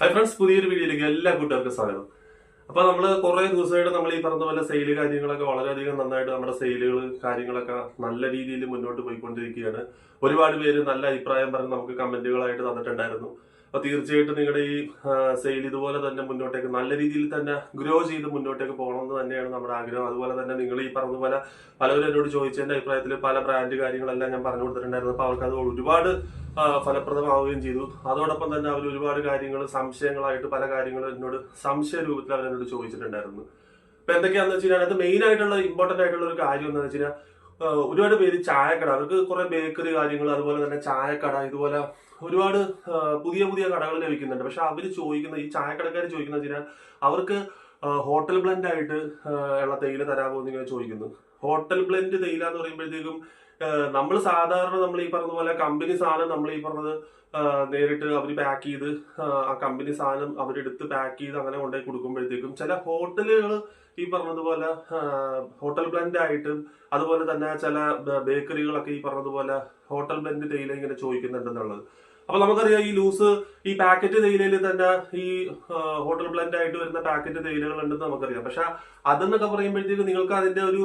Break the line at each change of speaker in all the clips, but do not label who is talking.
Hi friends പുതിയൊരു വീഡിയോയിലേക്ക് എല്ലാ കൂട്ടുകാർക്കും സ്വാഗതം. അപ്പൊ നമ്മൾ കുറെ ദിവസമായിട്ട് നമ്മൾ ഈ പറഞ്ഞ പോലെ സെയിൽ കാര്യങ്ങളൊക്കെ വളരെയധികം നന്നായിട്ട് നമ്മുടെ സെയിലുകൾ കാര്യങ്ങളൊക്കെ നല്ല രീതിയിൽ മുന്നോട്ട് പോയിക്കൊണ്ടിരിക്കുകയാണ്. ഒരുപാട് പേര് നല്ല അഭിപ്രായം പറഞ്ഞ് നമുക്ക് കമന്റുകളായിട്ട് തന്നിട്ടുണ്ടായിരുന്നു. അപ്പൊ തീർച്ചയായിട്ടും നിങ്ങളുടെ ഈ സെയിൽ ഇതുപോലെ തന്നെ മുന്നോട്ടേക്ക് നല്ല രീതിയിൽ തന്നെ ഗ്രോ ചെയ്ത് മുന്നോട്ടേക്ക് പോകണമെന്ന് തന്നെയാണ് നമ്മുടെ ആഗ്രഹം. അതുപോലെ തന്നെ നിങ്ങൾ ഈ പറഞ്ഞ പോലെ പലവരും എന്നോട് ചോദിച്ചതിന്റെ അഭിപ്രായത്തിൽ പല ബ്രാൻഡ് കാര്യങ്ങളെല്ലാം ഞാൻ പറഞ്ഞു കൊടുത്തിട്ടുണ്ടായിരുന്നു. അപ്പൊ അവർക്ക് അത് ഒരുപാട് ഫലപ്രദമാവുകയും ചെയ്തു. അതോടൊപ്പം തന്നെ അവർ ഒരുപാട് കാര്യങ്ങൾ സംശയങ്ങളായിട്ട് പല കാര്യങ്ങളും എന്നോട് സംശയ രൂപത്തിൽ അവർ എന്നോട് ചോദിച്ചിട്ടുണ്ടായിരുന്നു. അപ്പൊ എന്തൊക്കെയാണെന്ന് വെച്ച് കഴിഞ്ഞാൽ അത് മെയിൻ ആയിട്ടുള്ള ഇമ്പോർട്ടന്റ് ആയിട്ടുള്ള ഒരു കാര്യം എന്താണെന്ന് വെച്ചാൽ ഒരുപാട് പേര് ചായക്കട അവർക്ക് കുറെ ബേക്കറി കാര്യങ്ങൾ അതുപോലെ തന്നെ ചായക്കട ഇതുപോലെ ഒരുപാട് പുതിയ പുതിയ കടകൾ ലഭിക്കുന്നുണ്ട് പക്ഷെ അവർ ചോദിക്കുന്ന ഈ ചായക്കടക്കാർ ചോദിക്കുന്ന വെച്ച് കഴിഞ്ഞാൽ അവർക്ക് ഹോട്ടൽ ബ്ലെൻഡ് ആയിട്ട് ഉള്ള തേയില തരാമോ എന്നിങ്ങനെ ചോദിക്കുന്നു. ഹോട്ടൽ ബ്ലെൻഡ് തേയില എന്ന് പറയുമ്പോഴത്തേക്കും നമ്മൾ സാധാരണ നമ്മൾ ഈ പറഞ്ഞ പോലെ കമ്പനി സാധനം നമ്മൾ ഈ പറഞ്ഞത് നേരിട്ട് അവർ പാക്ക് ചെയ്ത് ആ കമ്പനി സാധനം അവരെടുത്ത് പാക്ക് ചെയ്ത് അങ്ങനെ കൊണ്ടുപോയി കൊടുക്കുമ്പോഴത്തേക്കും ചില ഹോട്ടലുകൾ ഈ പറഞ്ഞതുപോലെ ഹോട്ടൽ ബ്ലെൻഡ് ആയിട്ട് അതുപോലെ തന്നെ ചില ബേക്കറികളൊക്കെ ഈ പറഞ്ഞതുപോലെ ഹോട്ടൽ ബ്ലെൻഡ് തേയില ഇങ്ങനെ ചോദിക്കുന്നുണ്ടെന്നുള്ളത്. അപ്പൊ നമുക്കറിയാം ഈ ലൂസ് ഈ പാക്കറ്റ് തേയിലയിൽ തന്നെ ഈ ഹോട്ടൽ ബ്ലെൻഡ് ആയിട്ട് വരുന്ന പാക്കറ്റ് തേയിലകൾ ഉണ്ടെന്ന് നമുക്കറിയാം. പക്ഷെ അതെന്നൊക്കെ പറയുമ്പോഴത്തേക്ക് നിങ്ങൾക്ക് അതിന്റെ ഒരു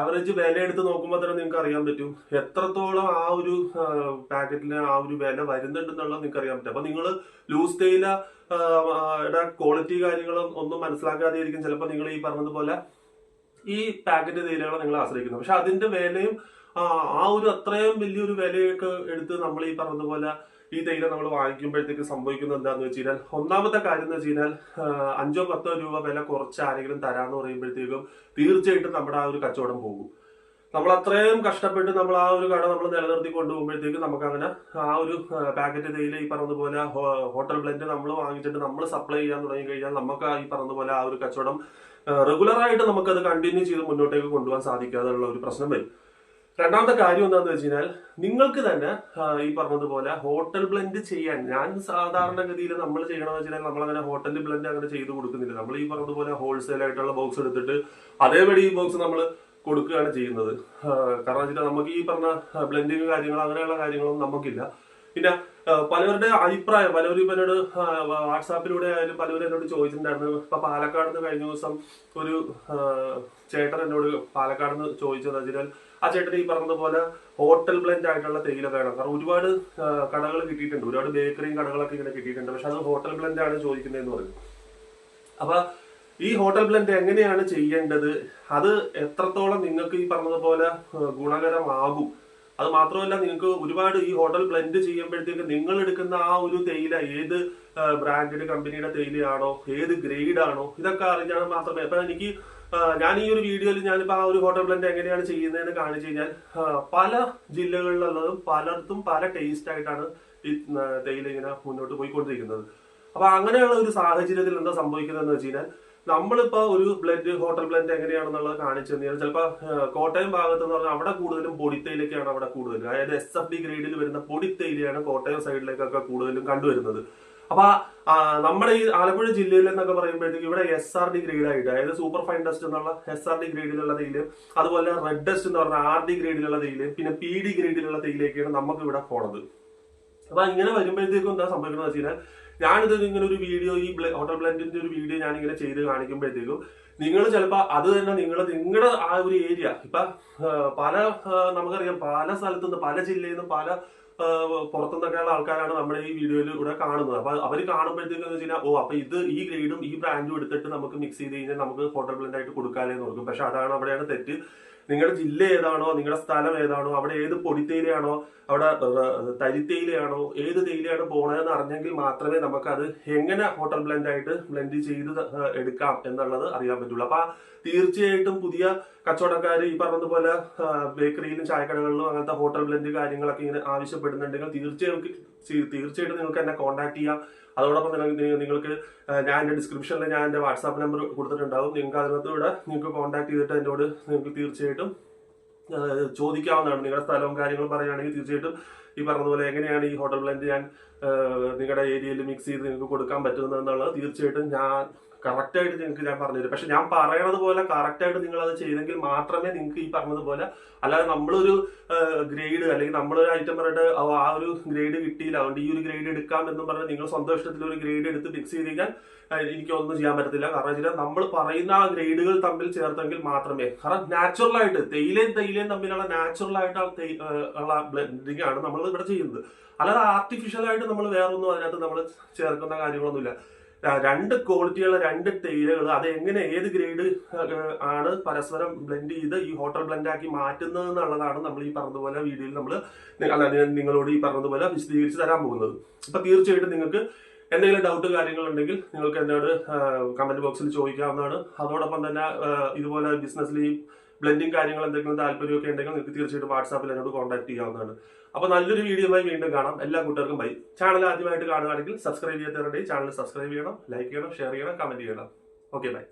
ആവറേജ് വില എടുത്ത് നോക്കുമ്പോൾ തന്നെ നിങ്ങൾക്ക് അറിയാൻ പറ്റും. എത്രത്തോളം ആ ഒരു പാക്കറ്റിന് ആ ഒരു വില വരുന്നുണ്ടെന്നുള്ളത് നിങ്ങൾക്ക് അറിയാൻ പറ്റും. അപ്പൊ നിങ്ങൾ ലൂസ് തേയില ക്വാളിറ്റി കാര്യങ്ങളും ഒന്നും മനസ്സിലാക്കാതെ ആയിരിക്കും ചിലപ്പോൾ നിങ്ങൾ ഈ പറഞ്ഞതുപോലെ ഈ പാക്കറ്റ് തേയിലകളെ നിങ്ങൾ ആശ്രയിക്കുന്നു. പക്ഷെ അതിന്റെ വിലയും ആ ഒരു അത്രയും വലിയൊരു വിലയൊക്കെ എടുത്ത് നമ്മൾ ഈ പറഞ്ഞതുപോലെ ഈ തേയില നമ്മൾ വാങ്ങിക്കുമ്പോഴത്തേക്ക് സംഭവിക്കുന്നത് എന്താണെന്ന് വെച്ച് കഴിഞ്ഞാൽ ഒന്നാമത്തെ കാര്യം എന്ന് വെച്ച് കഴിഞ്ഞാൽ അഞ്ചോ പത്തോ രൂപ വില കുറച്ച് ആരെങ്കിലും തരാന്ന് പറയുമ്പോഴത്തേക്കും തീർച്ചയായിട്ടും നമ്മുടെ ആ ഒരു കച്ചവടം പോകും. നമ്മൾ അത്രയും കഷ്ടപ്പെട്ട് നമ്മൾ ആ ഒരു കട നമ്മൾ നിലനിർത്തി കൊണ്ടുപോകുമ്പോഴത്തേക്ക് നമുക്ക് അങ്ങനെ ആ ഒരു പാക്കറ്റ് തേയില ഈ പറഞ്ഞതുപോലെ പോലെ ഹോട്ടൽ ബ്ലെൻഡ് നമ്മൾ വാങ്ങിച്ചിട്ട് നമ്മൾ സപ്ലൈ ചെയ്യാൻ തുടങ്ങി കഴിഞ്ഞാൽ നമുക്ക് ഈ ഈ പോലെ ആ ഒരു കച്ചവടം റെഗുലറായിട്ട് നമുക്കത് കണ്ടിന്യൂ ചെയ്ത് മുന്നോട്ടേക്ക് കൊണ്ടുപോകാൻ സാധിക്കാതെയുള്ള ഒരു പ്രശ്നം വരും. രണ്ടാമത്തെ കാര്യം എന്താണെന്ന് വെച്ച് കഴിഞ്ഞാൽ നിങ്ങൾക്ക് തന്നെ ഈ പറഞ്ഞതുപോലെ ഹോട്ടൽ ബ്ലെൻഡ് ചെയ്യാൻ ഞാൻ സാധാരണഗതിയിൽ നമ്മൾ ചെയ്യണമെന്ന് വെച്ചാൽ നമ്മൾ അങ്ങനെ ഹോട്ടൽ ബ്ലെൻഡ് അങ്ങനെ ചെയ്ത് കൊടുക്കുന്നില്ല. നമ്മൾ ഈ പറഞ്ഞതുപോലെ ഹോൾസെയിൽ ആയിട്ടുള്ള ബോക്സ് എടുത്തിട്ട് അതേപടി ഈ ബോക്സ് നമ്മൾ കൊടുക്കുകയാണ് ചെയ്യുന്നത്. കാരണം വെച്ചിട്ട് നമുക്ക് ഈ പറഞ്ഞ ബ്ലെൻഡിങ് കാര്യങ്ങൾ അങ്ങനെയുള്ള കാര്യങ്ങളൊന്നും നമുക്കില്ല. പിന്നെ പലവരുടെ അഭിപ്രായം പലവരും എന്നോട് വാട്സാപ്പിലൂടെ ആയാലും പലവരും എന്നോട് ചോദിച്ചിട്ടുണ്ടായിരുന്നു. ഇപ്പൊ പാലക്കാട് നിന്ന് കഴിഞ്ഞ ദിവസം ഒരു ചേട്ടൻ എന്നോട് പാലക്കാട് നിന്ന് ചോദിച്ചത് അതിനാൽ ആ ചേട്ടൻ ഈ പറഞ്ഞതുപോലെ ഹോട്ടൽ ബ്ലെൻഡ് ആയിട്ടുള്ള തേയില വേണം. കാരണം ഒരുപാട് കടകൾ കിട്ടിയിട്ടുണ്ട്. ഒരുപാട് ബേക്കറിയും കടകളൊക്കെ ഇങ്ങനെ കിട്ടിയിട്ടുണ്ട്. പക്ഷെ അത് ഹോട്ടൽ ബ്ലെൻഡ് ആണ് ചോദിക്കുന്നത് എന്ന് പറഞ്ഞു. അപ്പൊ ഈ ഹോട്ടൽ ബ്ലെൻഡ് എങ്ങനെയാണ് ചെയ്യേണ്ടത്? അത് എത്രത്തോളം നിങ്ങൾക്ക് ഈ പറഞ്ഞതുപോലെ ഗുണകരമാകും? അത് മാത്രമല്ല നിങ്ങൾക്ക് ഒരുപാട് ഈ ഹോട്ടൽ ബ്ലെൻഡ് ചെയ്യുമ്പോഴത്തേക്ക് നിങ്ങൾ എടുക്കുന്ന ആ ഒരു തേയില ഏത് ബ്രാൻഡഡ് കമ്പനിയുടെ തേയിലയാണോ ഏത് ഗ്രേഡ് ആണോ ഇതൊക്കെ അറിഞ്ഞാൽ മാത്രമേ. അപ്പൊ എനിക്ക് ഞാൻ ഈ ഒരു വീഡിയോയിൽ ഞാനിപ്പോ ആ ഒരു ഹോട്ടൽ ബ്ലെൻഡ് എങ്ങനെയാണ് ചെയ്യുന്നതെന്ന് കാണിച്ചു കഴിഞ്ഞാൽ പല ജില്ലകളിലുള്ളതും പലർത്തും പല ടേസ്റ്റ് ആയിട്ടാണ് ഈ തേയില ഇങ്ങനെ മുന്നോട്ട് പോയിക്കൊണ്ടിരിക്കുന്നത്. അപ്പൊ അങ്ങനെയുള്ള ഒരു സാഹചര്യത്തിൽ എന്താ സംഭവിക്കുന്നതെന്ന് വെച്ച് കഴിഞ്ഞാൽ നമ്മളിപ്പോ ഒരു ബ്ലെൻഡ് ഹോട്ടൽ ബ്ലെൻഡ് എങ്ങനെയാണെന്നുള്ളത് കാണിച്ചു തന്നെയാണ് ചിലപ്പോൾ കോട്ടയം ഭാഗത്ത് എന്ന് പറഞ്ഞാൽ അവിടെ കൂടുതലും പൊടിത്തയിലൊക്കെയാണ് അവിടെ കൂടുതലും. അതായത് എസ് എഫ് ഡി ഗ്രേഡിൽ വരുന്ന പൊടിത്തയിലയാണ് കോട്ടയം സൈഡിലേക്കൊക്കെ കൂടുതലും കണ്ടുവരുന്നത്. അപ്പൊ നമ്മുടെ ഈ ആലപ്പുഴ ജില്ലയിൽ എന്നൊക്കെ പറയുമ്പോഴത്തേക്ക് ഇവിടെ എസ് ആർ ഡി ഗ്രേഡ് ആയിട്ട് അതായത് സൂപ്പർ ഫൈൻ ഡസ്റ്റ് എന്നുള്ള എസ് ആർ ഡി ഗ്രേഡിലുള്ള തേയിലയും അതുപോലെ റെഡ് ഡസ്റ്റ് എന്ന് പറഞ്ഞ ആർ ഡി ഗ്രേഡിലുള്ള തേയിലയും പിന്നെ പി ഡി ഗ്രേഡിലുള്ള തേയിലയൊക്കെയാണ് നമുക്ക് ഇവിടെ പോണത്. അപ്പൊ ഇങ്ങനെ വരുമ്പോഴത്തേക്കും എന്താ സംഭവിക്കുന്നത് വെച്ച് കഴിഞ്ഞാൽ ഞാനിത് ഇങ്ങനെ ഒരു വീഡിയോ ഈ ഹോട്ടൽ ബ്ലെൻഡിന്റെ ഒരു വീഡിയോ ഞാൻ ഇങ്ങനെ ചെയ്ത് കാണിക്കുമ്പോഴത്തേക്കും നിങ്ങൾ ചിലപ്പോൾ അത് തന്നെ നിങ്ങൾ നിങ്ങളുടെ ആ ഒരു ഏരിയ ഇപ്പൊ പല നമുക്കറിയാം പല സ്ഥലത്തു നിന്ന് പല ജില്ലയിൽ നിന്നും പല പുറത്തുനിന്നൊക്കെയുള്ള ആൾക്കാരാണ് നമ്മുടെ ഈ വീഡിയോയിൽ ഇവിടെ കാണുന്നത്. അപ്പൊ അവർ കാണുമ്പോഴത്തേക്കും എന്ന് വെച്ച് കഴിഞ്ഞാൽ ഓ അപ്പൊ ഇത് ഈ ഗ്രേഡും ഈ ബ്രാൻഡും എടുത്തിട്ട് നമുക്ക് മിക്സ് ചെയ്ത് കഴിഞ്ഞാൽ നമുക്ക് ഹോട്ടൽ ബ്ലെൻഡ് ആയിട്ട് കൊടുക്കാനേ നോക്കും പക്ഷെ അതാണ് അവിടെയാണ് തെറ്റ്. നിങ്ങളുടെ ജില്ല ഏതാണോ നിങ്ങളുടെ സ്ഥലം ഏതാണോ അവിടെ ഏത് പൊടിത്തേയിലയാണോ അവിടെ തരിത്തേയിലയാണോ ഏത് തേയിലയാണ് പോണതെന്ന് അറിഞ്ഞെങ്കിൽ മാത്രമേ നമുക്കത് എങ്ങനെ ഹോട്ടൽ ബ്ലെൻഡ് ആയിട്ട് ബ്ലെൻഡ് ചെയ്ത് എടുക്കാം എന്നുള്ളത് അറിയാൻ പറ്റുള്ളൂ. അപ്പൊ തീർച്ചയായിട്ടും പുതിയ കച്ചവടക്കാർ ഈ പറഞ്ഞതുപോലെ ബേക്കറിയിലും ചായക്കടകളിലും അങ്ങനത്തെ ഹോട്ടൽ ബ്ലെൻഡ് കാര്യങ്ങളൊക്കെ ഇങ്ങനെ ആവശ്യപ്പെടുന്നുണ്ടെങ്കിൽ തീർച്ചയായിട്ടും തീർച്ചയായിട്ടും നിങ്ങൾക്ക് എന്നെ കോൺടാക്ട് ചെയ്യാം. അതോടൊപ്പം നിങ്ങൾ നിങ്ങൾക്ക് ഞാൻ എന്റെ ഡിസ്ക്രിപ്ഷനിൽ ഞാൻ എന്റെ വാട്സാപ്പ് നമ്പർ കൊടുത്തിട്ടുണ്ടാകും നിങ്ങൾക്ക് അതിനകത്തൂടെ നിങ്ങൾക്ക് കോൺടാക്ട് ചെയ്തിട്ട് എന്നോട് നിങ്ങൾക്ക് തീർച്ചയായിട്ടും ചോദിക്കാവുന്നതാണ്. നിങ്ങളുടെ സ്ഥലവും കാര്യങ്ങളും പറയുകയാണെങ്കിൽ തീർച്ചയായിട്ടും ഈ പറഞ്ഞതുപോലെ എങ്ങനെയാണ് ഈ ഹോട്ടൽ ബ്ലെൻഡ് ഞാൻ നിങ്ങളുടെ ഏരിയയിൽ മിക്സ് ചെയ്ത് നിങ്ങൾക്ക് കൊടുക്കാൻ പറ്റുന്നത് എന്നുള്ളത് തീർച്ചയായിട്ടും ഞാൻ കറക്റ്റ് ആയിട്ട് നിങ്ങൾക്ക് ഞാൻ പറഞ്ഞുതരും. പക്ഷെ ഞാൻ പറയണത് പോലെ കറക്റ്റ് ആയിട്ട് നിങ്ങൾ അത് ചെയ്തെങ്കിൽ മാത്രമേ നിങ്ങൾക്ക് ഈ പറഞ്ഞതുപോലെ അല്ലാതെ നമ്മളൊരു ഗ്രേഡ് അല്ലെങ്കിൽ നമ്മളൊരു ഐറ്റം പറഞ്ഞിട്ട് ആ ഒരു ഗ്രേഡ് കിട്ടിയില്ല. അതുകൊണ്ട് ഈ ഒരു ഗ്രേഡ് എടുക്കാം എന്ന് പറഞ്ഞാൽ നിങ്ങൾ സ്വന്തം ഇഷ്ടത്തിൽ ഒരു ഗ്രേഡ് എടുത്ത് ഫിക്സ് ചെയ്തിരിക്കാൻ എനിക്കൊന്നും ചെയ്യാൻ പറ്റത്തില്ല. കാരണം വെച്ചാൽ നമ്മൾ പറയുന്ന ആ ഗ്രേഡുകൾ തമ്മിൽ ചേർത്തെങ്കിൽ മാത്രമേ കാരണം നാച്ചുറൽ ആയിട്ട് തേയിലയും തേയിലയും തമ്മിലുള്ള നാച്ചുറൽ ആ, ഉള്ള ബ്ലെൻഡിങ് ആണ് നമ്മൾ ഇവിടെ ചെയ്യുന്നത്. അല്ലാതെ ആർട്ടിഫിഷ്യൽ ആയിട്ട് നമ്മൾ വേറൊന്നും അതിനകത്ത് നമ്മൾ ചേർക്കുന്ന കാര്യങ്ങളൊന്നുമില്ല. രണ്ട് ക്വാളിറ്റിയുള്ള രണ്ട് തേയിലകൾ അത് എങ്ങനെ ഏത് ഗ്രേഡ് ആണ് പരസ്പരം ബ്ലെൻഡ് ചെയ്ത് ഈ ഹോട്ടൽ ബ്ലെൻഡ് ആക്കി മാറ്റുന്നത് എന്നുള്ളതാണ് നമ്മൾ ഈ പറഞ്ഞതുപോലെ വീഡിയോയിൽ നമ്മൾ അല്ല നിങ്ങളോട് ഈ പറഞ്ഞതുപോലെ വിശദീകരിച്ച് തരാൻ പോകുന്നത്. അപ്പൊ തീർച്ചയായിട്ടും നിങ്ങൾക്ക് എന്തെങ്കിലും ഡൗട്ട് കാര്യങ്ങൾ ഉണ്ടെങ്കിൽ നിങ്ങൾക്ക് എന്നോട് കമന്റ് ബോക്സിൽ ചോദിക്കാവുന്നതാണ്. അതോടൊപ്പം തന്നെ ഇതുപോലെ ബിസിനസ്സിൽ ബ്ലെൻഡിങ് കാര്യങ്ങൾ എന്തെങ്കിലും താല്പര്യമൊക്കെ ഉണ്ടെങ്കിൽ നിങ്ങൾക്ക് തീർച്ചയായിട്ടും വാട്സാപ്പിൽ എന്നോട് കോൺടാക്ട് ചെയ്യാവുന്നതാണ്. അപ്പോൾ നല്ലൊരു വീഡിയോയുമായി വീണ്ടും കാണാം. എല്ലാ കൂട്ടുകാർക്കും ബൈ ചാനൽ ആദ്യമായിട്ട് കാണുകയാണെങ്കിൽ സബ്സ്ക്രൈബ് ചെയ്യാത്തവരുണ്ടെങ്കിൽ ചാനൽ സബ്സ്ക്രൈബ് ചെയ്യണം ലൈക്ക് ചെയ്യണം ഷെയർ ചെയ്യണം കമന്റ് ചെയ്യണം. Okay bye